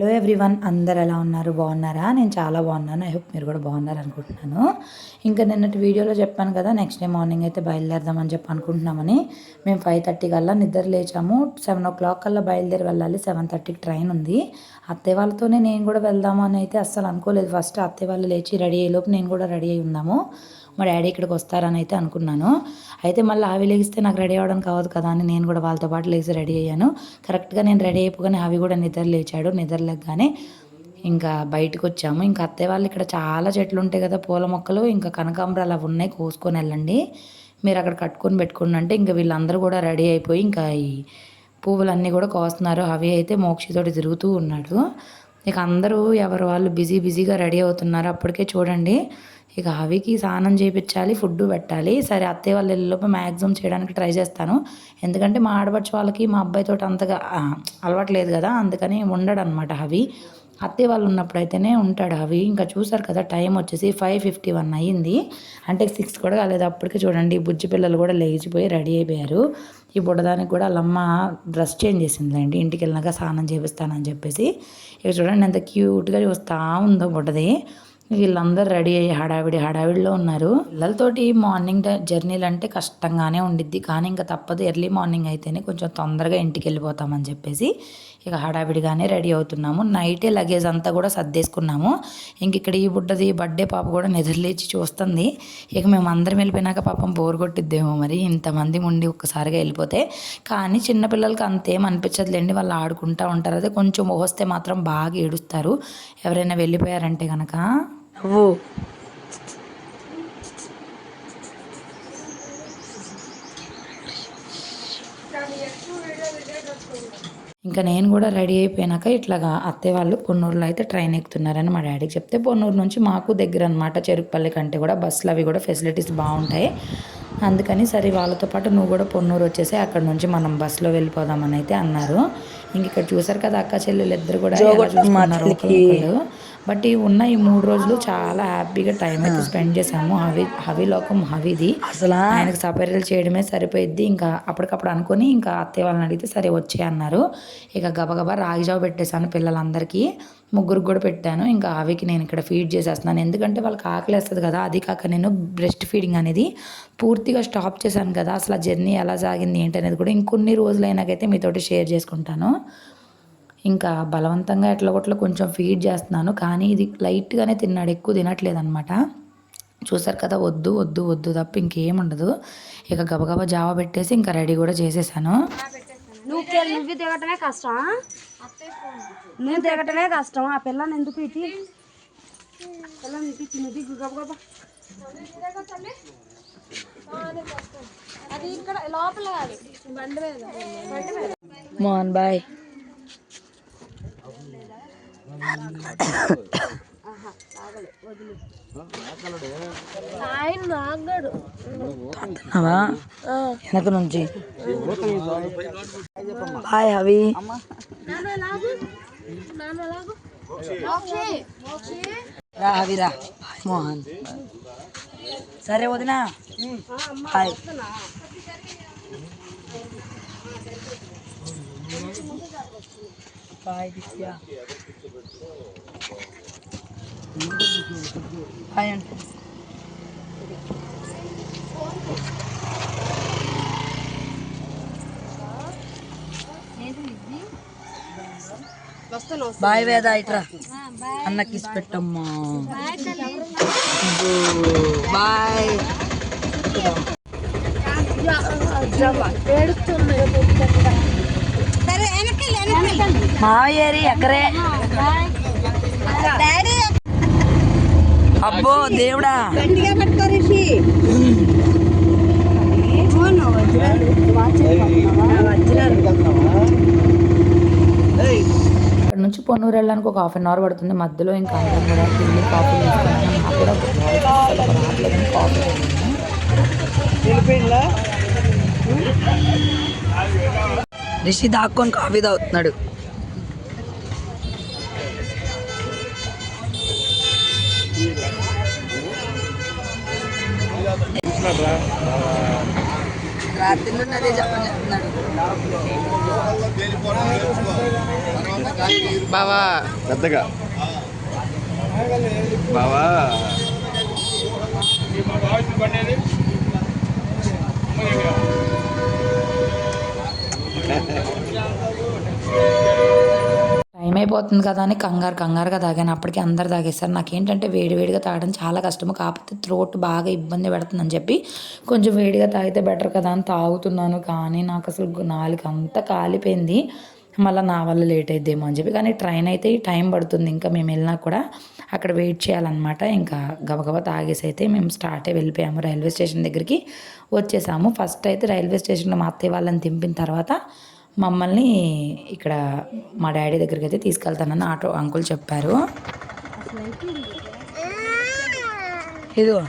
Hello everyone అందరు ఎలా ఉన్నారు? బాగున్నారా? నేను చాలా బాగున్నాను. ఐ హోప్ మీరు కూడా బాగున్నారు అనుకుంటున్నాను. ఇంకా నిన్నటి వీడియోలో చెప్పాను కదా నెక్స్ట్ డే మార్నింగ్ అయితే బయలుదేరదామని చెప్పి అనుకుంటున్నామని. మేము ఫైవ్ థర్టీ కల్లా నిద్ర లేచాము. సెవెన్ ఓ క్లాక్ కల్లా బయలుదేరి వెళ్ళాలి. సెవెన్ థర్టీకి ట్రైన్ ఉంది. అత్తయ్య వాళ్ళతోనే నేను కూడా వెళ్దామని అయితే అస్సలు అనుకోలేదు. ఫస్ట్ అత్తయ్య వాళ్ళు లేచి రెడీ అయ్యేలోపు నేను కూడా రెడీ అయి ఉందాము. మా డాడీ ఇక్కడికి వస్తారని అయితే అనుకున్నాను. అయితే మళ్ళీ ఆవి లేగిస్తే నాకు రెడీ అవ్వడానికి అవ్వదు కదా అని నేను కూడా వాళ్ళతో పాటు లేచి రెడీ అయ్యాను. కరెక్ట్గా నేను రెడీ అయిపోగానే అవి కూడా నిద్ర లేచాడు. నిద్ర లేకగానే ఇంకా బయటకు వచ్చాము. ఇంకా అత్తయ్య వాళ్ళు ఇక్కడ చాలా చెట్లు ఉంటాయి కదా పూల మొక్కలు ఇంకా కనకాంబరాలు అవి ఉన్నాయి కోసుకొని వెళ్ళండి. మీరు అక్కడ కట్టుకొని పెట్టుకుని అంటే ఇంకా వీళ్ళందరూ కూడా రెడీ అయిపోయి ఇంకా ఈ పువ్వులన్నీ కూడా కోస్తున్నారు. అవి అయితే మోక్షితోటి తిరుగుతూ ఉన్నాడు. ఇక అందరూ ఎవరు వాళ్ళు బిజీ బిజీగా రెడీ అవుతున్నారు. అప్పటికే చూడండి. ఇక అవికి స్నానం చేయించాలి ఫుడ్ పెట్టాలి. సరే అత్తయ్య వాళ్ళు ఇల్లులోపు మ్యాక్సిమం చేయడానికి ట్రై చేస్తాను. ఎందుకంటే మా ఆడపడుచు వాళ్ళకి మా అబ్బాయితో అంతగా అలవాట్లేదు అలవాటు లేదు కదా. అందుకని ఉండడు అనమాట అవి అత్తయ్య వాళ్ళు ఉన్నప్పుడు అయితేనే ఉంటాడు అవి ఇంకా చూసారు కదా టైం వచ్చేసి ఫైవ్ ఫిఫ్టీ వన్ అయ్యింది. అంటే సిక్స్ కూడా కాలేదు. అప్పటికి చూడండి బుజ్జి పిల్లలు కూడా లేచిపోయి రెడీ అయిపోయారు. ఈ బుడ్డదానికి కూడా వాళ్ళమ్మ డ్రెస్ చేంజ్ చేసిందిలేండి. ఇంటికి వెళ్ళినాక స్నానం చేపిస్తానని చెప్పేసి. ఇక చూడండి ఎంత క్యూట్గా చూస్తూ ఉందో బుడ్డది. వీళ్ళందరూ రెడీ అయ్యి హడావిడి హడావిడిలో ఉన్నారు. పిల్లలతోటి మార్నింగ్ జర్నీలు అంటే కష్టంగానే ఉండిద్ది. కానీ ఇంకా తప్పదు. ఎర్లీ మార్నింగ్ అయితేనే కొంచెం తొందరగా ఇంటికి వెళ్ళిపోతామని చెప్పేసి ఇక హడావిడిగానే రెడీ అవుతున్నాము. నైటే లగేజ్ అంతా కూడా సర్దేసుకున్నాము. ఇంక ఇక్కడ ఈ బుడ్డది బర్త్డే పాప కూడా నిద్రలేచి చూస్తుంది. ఇక మేము అందరం వెళ్ళిపోయినాక పాపం బోర్ కొట్టిద్దేమో మరి. ఇంతమంది ఉండి ఒక్కసారిగా వెళ్ళిపోతే. కానీ చిన్నపిల్లలకి అంతేం అనిపించదులేండి. వాళ్ళు ఆడుకుంటూ ఉంటారు. అదే కొంచెం వస్తే మాత్రం బాగా ఏడుస్తారు. ఎవరైనా వెళ్ళిపోయారంటే కనుక నువ్వు ఇంకా నేను కూడా రెడీ అయిపోయినాక ఇట్లాగా అత్తయ్య వాళ్ళు పొన్నూరులో అయితే ట్రైన్ ఎక్కుతున్నారని మా డాడీకి చెప్తే పొన్నూరు నుంచి మాకు దగ్గర అనమాట చెరుకుపల్లి కంటే కూడా బస్సులు అవి కూడా ఫెసిలిటీస్ బాగుంటాయి. అందుకని సరే వాళ్ళతో పాటు నువ్వు కూడా పొన్నూరు వచ్చేసి అక్కడ నుంచి మనం బస్సులో వెళ్ళిపోదామని అయితే అన్నారు. ఇంక ఇక్కడ చూసారు కదా అక్క చెల్లెలు ఇద్దరు కూడా. బట్ ఈ ఉన్న ఈ మూడు రోజులు చాలా హ్యాపీగా టైం అయితే స్పెండ్ చేసాము హవి హవి లోకం హవిది. అసలు? ఆయనకు సపరేలు చేయడమే సరిపోయిద్ది. ఇంకా అప్పటికప్పుడు అనుకొని ఇంకా అత్తయ్య వాళ్ళని అడిగితే సరే వచ్చే అన్నారు. ఇక గబగబా రాగి జావ పెట్టేశాను పిల్లలందరికీ. ముగ్గురికి కూడా పెట్టాను. ఇంకా అవికి నేను ఇక్కడ ఫీడ్ చేసేస్తున్నాను. ఎందుకంటే వాళ్ళకి ఆకలి వేస్తుంది కదా. అది కాక నేను బ్రెస్ట్ ఫీడింగ్ అనేది పూర్తిగా స్టాప్ చేశాను కదా. అసలు ఆ జర్నీ ఎలా సాగింది ఏంటి అనేది కూడా ఇంకొన్ని రోజులైనాకైతే మీతోటి షేర్ చేసుకుంటాను. ఇంకా బలవంతంగా ఎట్లా కొట్ల కొంచెం ఫీడ్ చేస్తున్నాను. కానీ ఇది లైట్గానే తిన్నాడు ఎక్కువ తినట్లేదు అనమాట చూసారు కదా వద్దు వద్దు వద్దు తప్ప ఇంకేం ఉండదు. ఇక గబగబా జావా పెట్టేసి ఇంకా రెడీ కూడా చేసేసాను. నువ్వు తె- నువ్వు దిగటమే కష్టం నువ్వు దిగటమే కష్టం ఆ పిల్లని ఎందుకు పిల్లని గబగబా. అది ఇక్కడ లోపల మీద. మోహన్ బాయ్ ఆయన వెనక నుంచి. హాయ్ హవి. రా హవి రా. మోహన్. సరే వదినా. హాయ్. బాయ్ దిత్య. వస్తాను బాయ్ వేద ఇట్రా. అన్నకి ఇసి పెట్టమ్మా. బాయ్ మావయ్యేరి ఎక్కరే? అబ్బో దేవుడా. ఇక్కడ నుంచి పొన్నూరు వెళ్ళడానికి ఒక హాఫ్ అన్ అవర్ పడుతుంది. మధ్యలో ఇంకా అందరం కూడా కాఫీ తీసుకున్నాను కాఫీ. రిషి దాక్కొని కాఫీ తాగుతున్నాడు. రాత్రి నుండి అదే చెప్పని చెప్తున్నాడు బావా. పెద్దగా బావా టైం అయిపోతుంది కదా అని కంగారు కంగారుగా తాగాను. అప్పటికి అందరు తాగేస్తారు నాకేంటంటే వేడివేడిగా తాగడం చాలా కష్టము. కాకపోతే త్రోట్ బాగా ఇబ్బంది పెడుతుందని చెప్పి కొంచెం వేడిగా తాగితే బెటర్ కదా అని తాగుతున్నాను. కానీ నాకు అసలు నాలుగు అంతా కాలిపోయింది. మళ్ళీ నా వల్ల లేట్ అయిద్దేమో అని చెప్పి. కానీ ట్రైన్ అయితే టైం పడుతుంది. ఇంకా మేము వెళ్ళినా కూడా అక్కడ వెయిట్ చేయాలన్నమాట. ఇంకా గబగబా తాగేసి అయితే మేము స్టార్ట్ వెళ్ళిపోయాము. రైల్వే స్టేషన్ దగ్గరికి వచ్చేసాము. ఫస్ట్ అయితే రైల్వే స్టేషన్లో మా అత్తయ్య వాళ్ళని దింపిన తర్వాత మమ్మల్ని ఇక్కడ మా డాడీ దగ్గరికి అయితే తీసుకెళ్తానని ఆటో అంకుల్ చెప్పారు. ఇదిగో.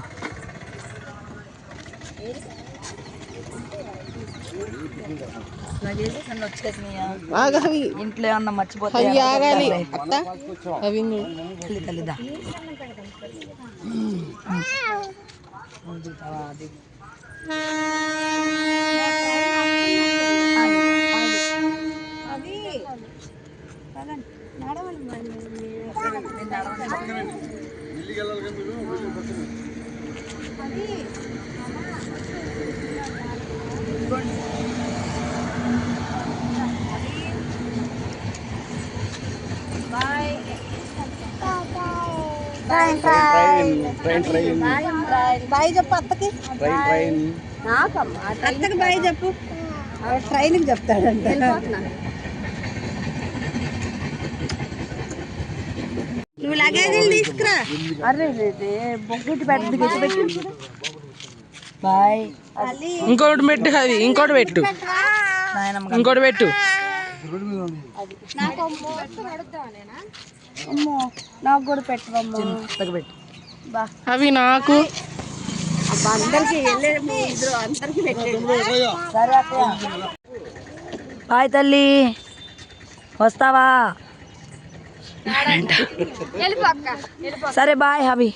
ఇంట్లో ఏమన్నా మర్చిపోతే అవి ఆగాలి. అత్త అవి తల్లి తల్లిదా దిగుతావా? ట్రైన్ బాయ్ చెప్పు అత్తకి. ట్రైన్ ట్రైన్ అత్తకి బాయ్ చెప్పు. ట్రైన్కి చెప్తాడంట. నువ్వు లగేజీలు తీసుకురా. అరే బొగ్గుటి పెట్టి పెట్టి. బాయ్ ఇంకోటి పెట్టు అది ఇంకోటి పెట్టు. నాయనమ్మ ఇంకోటి పెట్టు. అమ్మో. నాకు కూడా పెట్టవమ్మా. పెట్టు. అవి నాకు. బాయ్ తల్లి. వస్తావా? సరే బాయ్ హవి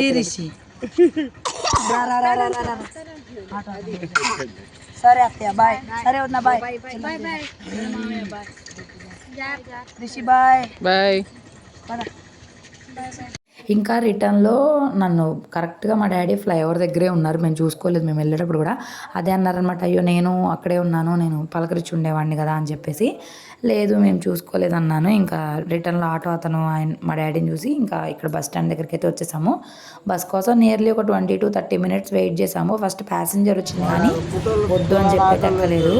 ఈ రిషి. రా, రా, రా, రా, రా, రా. Auto, auto. సరే అత్తయ్య బాయ్ సరే వద్దా బాయ్ రిషి బాయ్ బాయ్ ఇంకా రిటర్న్లో నన్ను కరెక్ట్గా మా డాడీ ఫ్లైఓవర్ దగ్గరే ఉన్నారు. మేము చూసుకోలేదు మేము వెళ్ళేటప్పుడు కూడా. అదే అన్నారనమాట అయ్యో నేను అక్కడే ఉన్నాను నేను పలకరించి ఉండేవాడిని కదా అని చెప్పేసి. లేదు మేము చూసుకోలేదు అన్నాను. ఇంకా రిటర్న్లో ఆటో అతను ఆయన మా డాడీని చూసి ఇంకా ఇక్కడ బస్ స్టాండ్ దగ్గరికి అయితే వచ్చేసాము. బస్ కోసం నియర్లీ ఒక twenty to thirty minutes wait చేసాము. ఫస్ట్ ప్యాసింజర్ వచ్చింది కానీ వద్దు అని చెప్పి తగ్గలేదు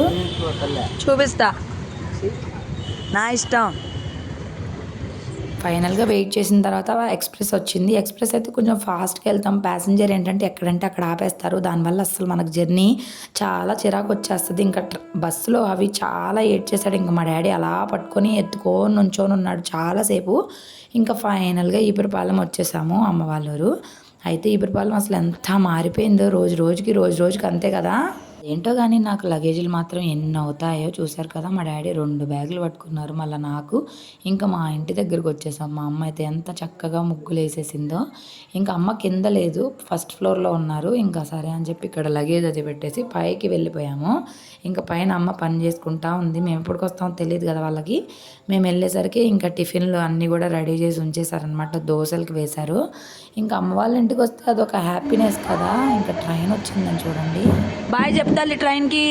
చూపిస్తా. నా ఇష్టం. ఫైనల్గా వెయిట్ చేసిన తర్వాత ఎక్స్ప్రెస్ వచ్చింది. ఎక్స్ప్రెస్ అయితే కొంచెం ఫాస్ట్గా వెళ్తాం. ప్యాసింజర్ ఏంటంటే ఎక్కడంటే అక్కడ ఆపేస్తారు. దానివల్ల అసలు మనకు జర్నీ చాలా చిరాకు వచ్చేస్తుంది ఇంకా బస్సులో అవి చాలా ఏడ్ చేశాడు. ఇంకా మా డాడీ అలా పట్టుకొని ఎత్తుకొని నుంచొని ఉన్నాడు చాలాసేపు. ఇంకా ఫైనల్గా ఈపురపాలెం వచ్చేసాము అమ్మ వాళ్ళూరు అయితే ఈపురపాలెం అసలు ఎంత మారిపోయిందో రోజు రోజుకి రోజు రోజుకి అంతే కదా. ఏంటో కానీ నాకు లగేజీలు మాత్రం ఎన్ని అవుతాయో చూశారు కదా మా డాడీ రెండు బ్యాగులు పట్టుకున్నారు. మళ్ళీ నాకు ఇంకా మా ఇంటి దగ్గరికి వచ్చేసాం. మా అమ్మ అయితే ఎంత చక్కగా ముగ్గులు వేసేసిందో ఇంకా అమ్మ కింద లేదు ఫస్ట్ ఫ్లోర్లో ఉన్నారు. ఇంకా సరే అని చెప్పి ఇక్కడ లగేజ్ అది పెట్టేసి పైకి వెళ్ళిపోయాము. ఇంకా పైన అమ్మ పని చేసుకుంటా ఉంది. మేము ఎప్పటికి వస్తామో తెలియదు కదా వాళ్ళకి. మేము వెళ్ళేసరికి ఇంకా టిఫిన్లు అన్నీ కూడా రెడీ చేసి ఉంచేసారనమాట దోశలకి వేశారు. ఇంకా అమ్మ వాళ్ళ ఇంటికి వస్తే అదొక హ్యాపీనెస్ కదా. ఇంకా ట్రైన్ వచ్చిందని చూడండి. బాయ్ చెప్ప. తల్లి ట్రైన్కి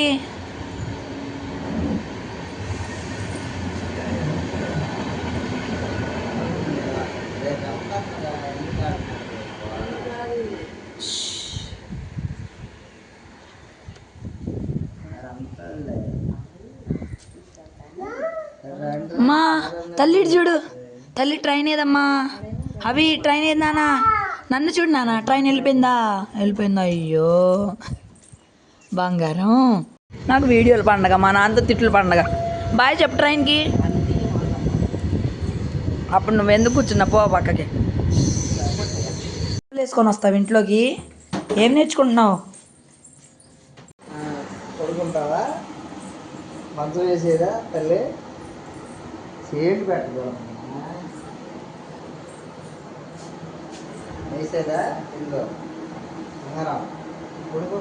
అమ్మా తల్లి చూడు తల్లి ట్రైన్ ఏదమ్మా? అవి ట్రైన్ ఏది నానా? నన్ను చూడు నాన్న ట్రైన్ వెళ్ళిపోయిందా? వెళ్ళిపోయిందా? అయ్యో. బంగారం. నాకు వీడియోలు పండగ మా నాన్నతో తిట్లు పండగ. బాయ్ చెప్పు ట్రైన్కి. అప్పుడు నువ్వు ఎందుకు కూర్చున్నా? పో పక్కకి. వేసుకొని వస్తావు ఇంట్లోకి. ఏం నేర్చుకుంటున్నావు? పడుకుంటావా? మంచం వేసేదా తల్లి? పెట్టదు? వేసేదా? ఇల్లు బంగారం. పడుకో.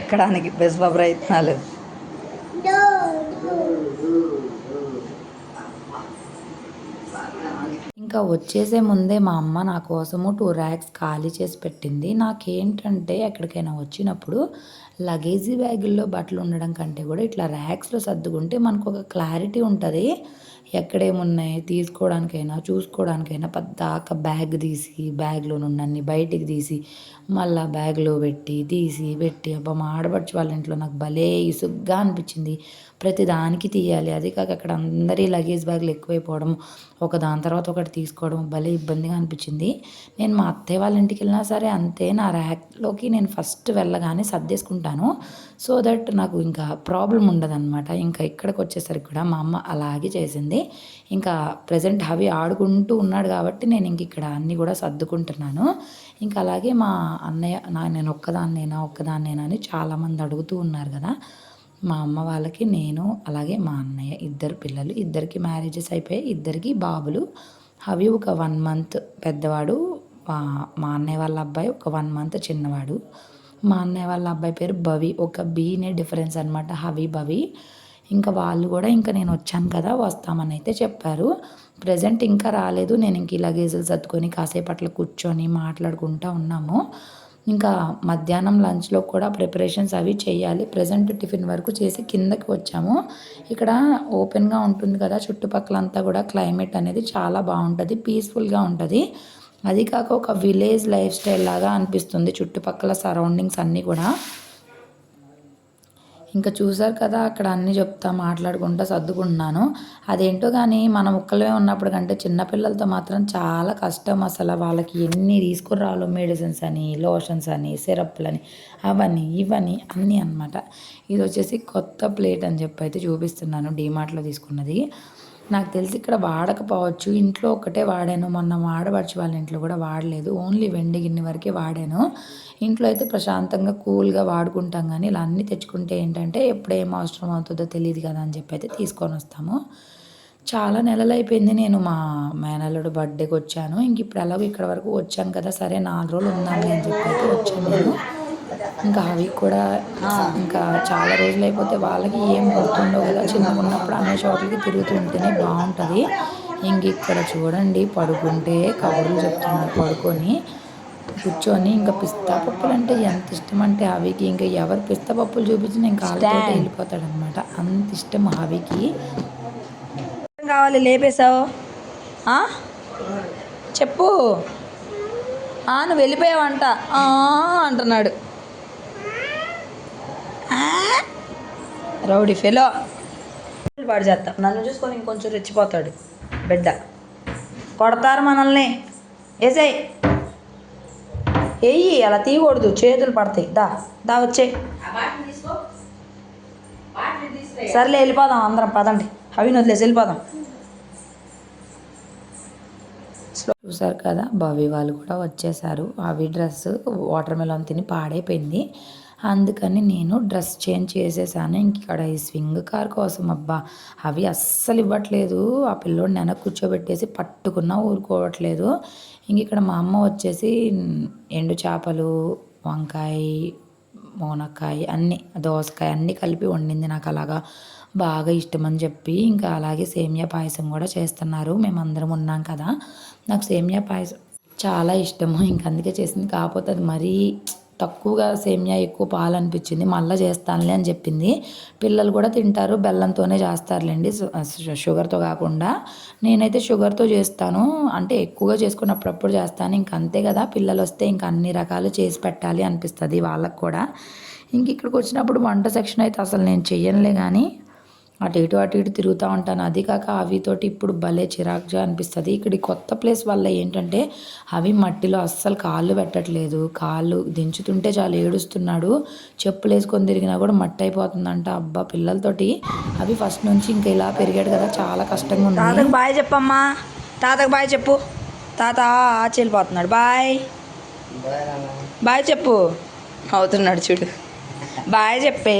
ఎక్కడానికి బెస్వ ప్రయత్నాలు? ఇంకా వచ్చేసే ముందే మా అమ్మ నా కోసము టూ ర్యాక్స్ ఖాళీ చేసి పెట్టింది. నాకేంటంటే ఎక్కడికైనా వచ్చినప్పుడు లగేజీ బ్యాగుల్లో బట్టలు ఉండడం కంటే కూడా ఇట్లా ర్యాక్స్లో సర్దుకుంటే మనకు ఒక క్లారిటీ ఉంటుంది. ఎక్కడేమున్నాయి తీసుకోవడానికైనా చూసుకోవడానికైనా పద్దాక బ్యాగ్ తీసి బ్యాగ్లో నుండి బయటికి తీసి మళ్ళీ బ్యాగ్లో పెట్టి తీసి పెట్టి అబ్బా మా ఆడపడుచు వాళ్ళ ఇంట్లో నాకు భలే ఇసుగ్గా అనిపించింది. ప్రతి దానికి తీయాలి. అది కాక అక్కడ అందరి లగేజ్ బ్యాగులు ఎక్కువైపోవడం ఒక దాని తర్వాత ఒకటి తీసుకోవడం భలే ఇబ్బందిగా అనిపించింది. నేను మా అత్తయ్య వాళ్ళ ఇంటికి వెళ్ళినా సరే అంతే నా ర్యాక్లోకి నేను ఫస్ట్ వెళ్ళగానే సర్దేసుకుంటాను. సో దట్ నాకు ఇంకా ప్రాబ్లం ఉండదన్నమాట. ఇంకా ఇక్కడికి వచ్చేసరికి కూడా మా అమ్మ అలాగే చేసింది. ఇంకా ప్రజెంట్ అవి ఆడుకుంటూ ఉన్నాడు కాబట్టి నేను ఇంక ఇక్కడ అన్నీ కూడా సర్దుకుంటున్నాను. ఇంకా అలాగే మా అన్నయ్య నా నేను ఒక్కదాన్నేనా ఒక్కదాన్నేనా అని చాలామంది అడుగుతూ ఉన్నారు కదా. మా అమ్మ వాళ్ళకి నేను అలాగే మా అన్నయ్య ఇద్దరు పిల్లలు ఇద్దరికి మ్యారేజెస్ అయిపోయాయి. ఇద్దరికి బాబులు. అవి ఒక వన్ మంత్ పెద్దవాడు మా మా అన్నయ్య వాళ్ళ అబ్బాయి ఒక వన్ మంత్ చిన్నవాడు. మా అన్నయ్య వాళ్ళ అబ్బాయి పేరు భవి. ఒక బీనే డిఫరెన్స్ అనమాట హవి భవి. ఇంకా వాళ్ళు కూడా ఇంకా నేను వచ్చాను కదా వస్తామని అయితే చెప్పారు. ప్రజెంట్ ఇంకా రాలేదు. నేను ఇంక ఈ లగేజీలు సర్దుకొని కాసేపట్లో కూర్చొని మాట్లాడుకుంటా ఉన్నాము. ఇంకా మధ్యాహ్నం లంచ్లో కూడా ప్రిపరేషన్స్ అవి చేయాలి. ప్రజెంట్ టిఫిన్ వరకు చేసి కిందకి వచ్చాము. ఇక్కడ ఓపెన్గా ఉంటుంది కదా చుట్టుపక్కలంతా కూడా క్లైమేట్ అనేది చాలా బాగుంటుంది పీస్ఫుల్గా ఉంటుంది. అది కాక ఒక విలేజ్ లైఫ్ స్టైల్ లాగా అనిపిస్తుంది చుట్టుపక్కల సరౌండింగ్స్ అన్నీ కూడా. ఇంకా చూసారు కదా అక్కడ అన్నీ చెప్తా మాట్లాడుకుంటా సర్దుకుంటున్నాను. అదేంటో కానీ మన ముక్కలే ఉన్నప్పుడు కంటే చిన్నపిల్లలతో మాత్రం చాలా కష్టం అసలు. వాళ్ళకి ఎన్ని తీసుకురావాలో మెడిసిన్స్ అని లోషన్స్ అని సిరప్లని అవన్నీ ఇవన్నీ అన్నీ అనమాట ఇది వచ్చేసి కొత్త ప్లేట్ అని చెప్పి అయితే చూపిస్తున్నాను డీమార్ట్లో తీసుకున్నది. నాకు తెలిసి ఇక్కడ వాడకపోవచ్చు. ఇంట్లో ఒకటే వాడాను. మొన్న ఆడపడిచి వాళ్ళ ఇంట్లో కూడా వాడలేదు. ఓన్లీ వెండి గిన్నె వరకే వాడాను. ఇంట్లో అయితే ప్రశాంతంగా కూల్గా వాడుకుంటాం కానీ ఇలా అన్నీ తెచ్చుకుంటే ఏంటంటే ఎప్పుడు ఏం అవసరం అవుతుందో తెలియదు కదా అని చెప్పి అయితే తీసుకొని వస్తాము. చాలా నెలలు అయిపోయింది నేను మా మేనల్లుడు బర్త్డేకి వచ్చాను ఇంక ఇప్పుడు ఎలాగో ఇక్కడ వరకు వచ్చాను కదా. సరే నాలుగు రోజులు ఉందండి అని చెప్పి అయితే వచ్చాను నేను. ఇంకా అవి కూడా ఇంకా చాలా రోజులు అయిపోతే వాళ్ళకి ఏం గుర్తుండవు కదా. చిన్నగా ఉన్నప్పుడు అన్ని చోట్లకి తిరుగుతూ ఉంటేనే బాగుంటుంది. ఇంక ఇక్కడ చూడండి పడుకుంటే కబుర్లు చెప్తున్నారు పడుకొని. కూర్చొని ఇంకా పిస్తా పప్పులు అంటే ఎంత ఇష్టం అంటే అవికి ఇంకా ఎవరు పిస్తా పప్పులు చూపించినా ఇంకా వెళ్ళిపోతాడు అనమాట అంత ఇష్టం అవికి కావాలి? లేపేశావు? చెప్పు. ఆ, నువ్వు వెళ్ళిపోయావంట. అంటున్నాడు? Rowdy fellow. పాడు చేస్తా. నన్ను చూసుకొని ఇంకొంచెం రెచ్చిపోతాడు బిడ్డ. కొడతారు మనల్ని. వేసేయ్ వెయ్యి అలా తీయకూడదు. చేతులు పడతాయి. దా దా వచ్చే. సర్లే వెళ్ళిపోదాం అందరం. పదండి. అవి వదిలేసి వెళ్ళిపోదాం. చూసారు కదా భవి వాళ్ళు కూడా వచ్చేసారు. అవి డ్రెస్ వాటర్ మెలన్ తిని పాడైపోయింది. అందుకని నేను డ్రెస్ చేంజ్ చేసేసాను. ఇంక ఇక్కడ ఈ స్వింగ్ కార్ కోసం అబ్బా అవి అస్సలు ఇవ్వట్లేదు. ఆ పిల్లోడిని వెనక కూర్చోబెట్టేసి పట్టుకున్నా ఊరుకోవట్లేదు. ఇంక ఇక్కడ మా అమ్మ వచ్చేసి ఎండు చేపలు వంకాయ మునక్కాయ అన్నీ దోసకాయ అన్నీ కలిపి వండింది నాకు అలాగా బాగా ఇష్టమని చెప్పి. ఇంకా అలాగే సేమియా పాయసం కూడా చేస్తున్నారు. మేమందరం ఉన్నాం కదా. నాకు సేమియా పాయసం చాలా ఇష్టము. ఇంక అందుకే చేసింది. కాకపోతే అది మరీ తక్కువగా సేమియా ఎక్కువ పాలు అనిపించింది మళ్ళీ చేస్తానులే అని చెప్పింది. పిల్లలు కూడా తింటారు బెల్లంతోనే చేస్తారులేండి. షుగర్తో కాకుండా నేనైతే షుగర్తో చేస్తాను. అంటే ఎక్కువగా చేసుకుని అప్పుడప్పుడు చేస్తాను. ఇంక అంతే కదా పిల్లలు వస్తే ఇంక అన్ని రకాలు చేసి పెట్టాలి అనిపిస్తుంది వాళ్ళకు కూడా. ఇంక ఇక్కడికి వచ్చినప్పుడు వంట సెక్షన్ అయితే అసలు నేను చెయ్యనులే కానీ అటు ఇటు అటు ఇటు తిరుగుతూ ఉంటాను. అది కాక అవితోటి ఇప్పుడు భలే చిరాకుగా అనిపిస్తుంది. ఇక్కడ కొత్త ప్లేస్ వల్ల ఏంటంటే అవి మట్టిలో అస్సలు కాళ్ళు పెట్టట్లేదు. కాళ్ళు దించుతుంటే చాలా ఏడుస్తున్నాడు. చెప్పులు వేసుకొని తిరిగినా కూడా మట్టి అయిపోతుందంట. అబ్బా పిల్లలతోటి అవి ఫస్ట్ నుంచి ఇంకా ఇలా పెరిగాడు కదా చాలా కష్టంగా ఉంది. తాతకు బాయ్ చెప్పమ్మా. తాతకు బాయ్ చెప్పు. తాత ఆచి వెళ్ళిపోతున్నాడు. బాయ్. బాయ్ చెప్పు. అవుతున్నాడు చూడు. బాయ్ చెప్పే.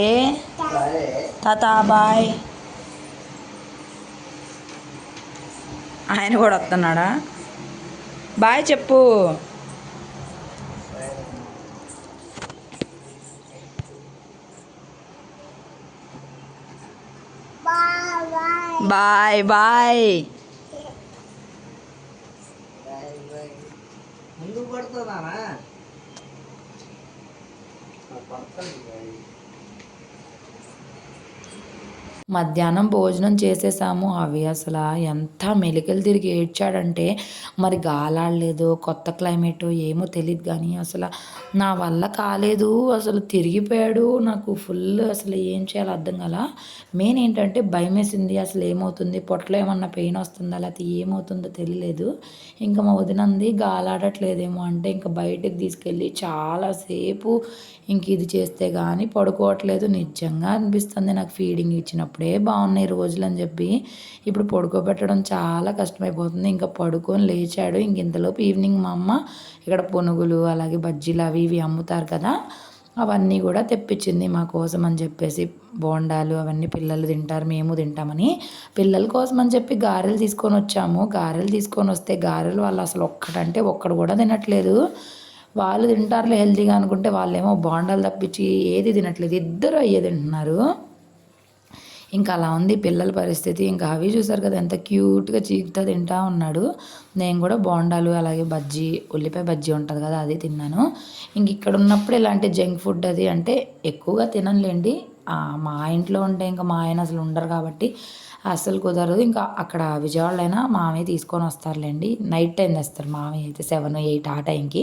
తాత బాయ్. ఆయన కూడా వస్తున్నాడా? బాయ్ చెప్పు. Bye bye. ముందు పడుతున్నానా మధ్యాహ్నం భోజనం చేసేసాము. అవి అసలు ఎంత మెలికలు తిరిగి ఏడ్చాడంటే మరి గాలాడలేదు కొత్త క్లైమేట్ ఏమో తెలియదు కానీ అసలు నా వల్ల కాలేదు. అసలు తిరిగిపోయాడు. నాకు ఫుల్ అసలు ఏం చేయాలో అర్థం కాల. మెయిన్ ఏంటంటే భయం వేసింది అసలు ఏమవుతుంది? పొట్టలో ఏమన్నా పెయిన్ వస్తుందా? లేకపోతే ఏమవుతుందో తెలియలేదు. ఇంకా మా వదినంది గాలాడట్లేదేమో అంటే ఇంకా బయటకు తీసుకెళ్ళి చాలాసేపు ఇంక ఇది చేస్తే కానీ పడుకోవట్లేదు. నిజంగా అనిపిస్తుంది నాకు ఫీడింగ్ ఇచ్చినప్పుడు. అప్పుడే బాగున్నాయి రోజులు అని చెప్పి ఇప్పుడు పడుకోబెట్టడం చాలా కష్టమైపోతుంది. ఇంకా పడుకొని లేచాడు. ఇంక ఇంతలోపు ఈవినింగ్ మా అమ్మ ఇక్కడ పునుగులు అలాగే బజ్జీలు అవి ఇవి అమ్ముతారు కదా అవన్నీ కూడా తెప్పించింది మా కోసం అని చెప్పేసి బోండాలు అవన్నీ పిల్లలు తింటారు మేము తింటామని. పిల్లల కోసం అని చెప్పి గారెలు తీసుకొని వచ్చాము. గారెలు తీసుకొని వస్తే గారెలు వాళ్ళు అసలు ఒక్కటంటే ఒక్కడు కూడా తినట్లేదు. వాళ్ళు తింటారులే హెల్తీగా అనుకుంటే వాళ్ళేమో బోండాలు తప్పించి ఏది తినట్లేదు. ఇద్దరు అయ్యే తింటున్నారు. ఇంకా అలా ఉంది పిల్లల పరిస్థితి. ఇంకా అవి చూసారు కదా ఎంత క్యూట్గా చీకుతా తింటా ఉన్నాడు. నేను కూడా బోండాలు అలాగే బజ్జీ ఉల్లిపాయ బజ్జీ ఉంటుంది కదా అది తిన్నాను. ఇంక ఇక్కడ ఉన్నప్పుడు ఇలాంటి జంక్ ఫుడ్ అది అంటే ఎక్కువగా తినలేండి మా ఇంట్లో ఉంటే ఇంకా మా ఆయన అసలు ఉండరు కాబట్టి అస్సలు కుదరదు. ఇంకా అక్కడ విజయవాడలో అయినా మామయ్య తీసుకొని వస్తారులేండి. నైట్ టైం తెస్తారు మామయ్య అయితే సెవెన్ ఎయిట్ ఆ టైంకి.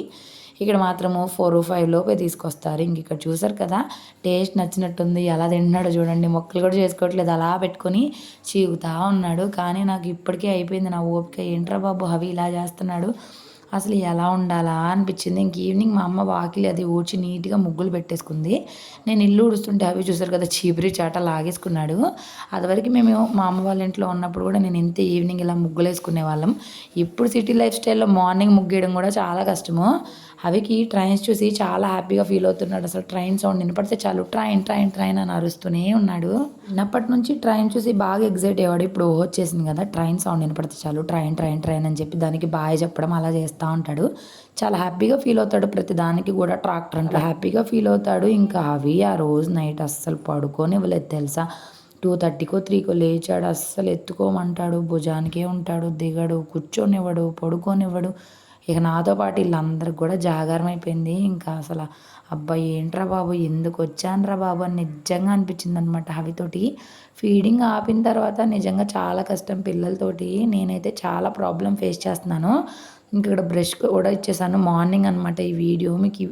ఇక్కడ మాత్రము ఫోర్ ఫైవ్ oh లోపే తీసుకొస్తారు. ఇంక ఇక్కడ చూసారు కదా? టేస్ట్ నచ్చినట్టుంది. ఎలా తిన్నాడో చూడండి. మొక్కలు కూడా చేసుకోవట్లేదు. అలా పెట్టుకొని చీగుతా ఉన్నాడు. కానీ నాకు ఇప్పటికే అయిపోయింది నా ఓపిక. ఏంట్రా బాబు అవి ఇలా చేస్తున్నాడు? అసలు ఎలా ఉండాలా అనిపించింది. ఇంక ఈవినింగ్ మా అమ్మ వాకిలి అది ఊడ్చి నీట్గా ముగ్గులు పెట్టేసుకుంది. నేను ఇల్లు ఊడుస్తుంటే అవి చూసారు కదా? చీపురి చాట లాగేసుకున్నాడు. అదివరకు మేము మా అమ్మ వాళ్ళ ఇంట్లో ఉన్నప్పుడు కూడా నేను ఇంత ఈవినింగ్ ఇలా ముగ్గులు వేసుకునే వాళ్ళం ఇప్పుడు సిటీ లైఫ్ స్టైల్లో మార్నింగ్ ముగ్గేయడం కూడా చాలా కష్టము. అవికి ట్రైన్స్ చూసి చాలా హ్యాపీగా ఫీల్ అవుతున్నాడు. అసలు ట్రైన్ సౌండ్ వినపడితే చాలు ట్రైన్ ట్రైన్ ట్రైన్ అని అరుస్తూనే ఉన్నాడు. చిన్నప్పటి నుంచి ట్రైన్ చూసి బాగా ఎగ్జైట్ అయ్యాడు ఇప్పుడు వచ్చేసింది కదా ట్రైన్ సౌండ్ వినపడితే చాలు ట్రైన్ ట్రైన్ ట్రైన్ అని చెప్పి దానికి బాయ్ చెప్పడం అలా చేస్తూ ఉంటాడు. చాలా హ్యాపీగా ఫీల్ అవుతాడు ప్రతి దానికి కూడా. ట్రాక్టర్ అంటే హ్యాపీగా ఫీల్ అవుతాడు. ఇంకా అవి ఆ రోజు నైట్ అస్సలు పడుకొని ఇవ్వలేదు తెలుసా టూ థర్టీకో త్రీకో లేచాడు. అస్సలు ఎత్తుకోమంటాడు. భుజానికే ఉంటాడు. దిగడు. కూర్చొనివ్వడు. పడుకోనివ్వడు. ఇక నాతో పాటు వీళ్ళందరికి కూడా జాగారం అయిపోయింది ఇంకా అసలు అబ్బాయి ఏంట్రా బాబు ఎందుకు వచ్చానురా బాబు అని నిజంగా అనిపించింది అనమాట అవితోటి ఫీడింగ్ ఆపిన తర్వాత నిజంగా చాలా కష్టం పిల్లలతోటి. నేనైతే చాలా ప్రాబ్లం ఫేస్ చేస్తున్నాను. ఇంక ఇక్కడ బ్రష్ కూడా ఇచ్చేసాను. మార్నింగ్ అనమాట ఈ వీడియో మీకు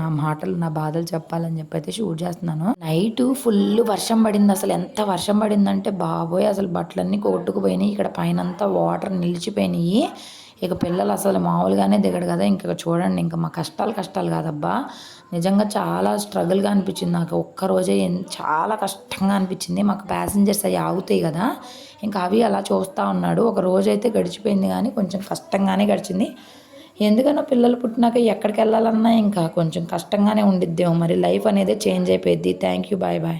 నా మాటలు నా బాధలు చెప్పాలని చెప్పి అయితే షూట్ చేస్తున్నాను. నైట్ ఫుల్ వర్షం పడింది. అసలు ఎంత వర్షం పడిందంటే బాబోయ్ అసలు బట్టలన్నీ కొట్టుకుపోయినాయి. ఇక్కడ పైన అంతా వాటర్ నిలిచిపోయినాయి. ఇక పిల్లలు అసలు మామూలుగానే దిగడు కదా. ఇంకా చూడండి ఇంకా మా కష్టాలు కష్టాలు కాదబ్బా. నిజంగా చాలా స్ట్రగుల్గా అనిపించింది నాకు. ఒక్క రోజే చాలా కష్టంగా అనిపించింది. మాకు ప్యాసింజర్స్ అవి ఆగుతాయి కదా. ఇంకా అవి అలా చూస్తూ ఉన్నాడు. ఒక రోజు అయితే గడిచిపోయింది కానీ కొంచెం కష్టంగానే గడిచింది. ఎందుకన్నా పిల్లలు పుట్టినాక ఎక్కడికి వెళ్ళాలన్నా ఇంకా కొంచెం కష్టంగానే ఉండిద్దేమో. మరి లైఫ్ అనేది చేంజ్ అయిపోయింది థ్యాంక్ యూ బాయ్ బాయ్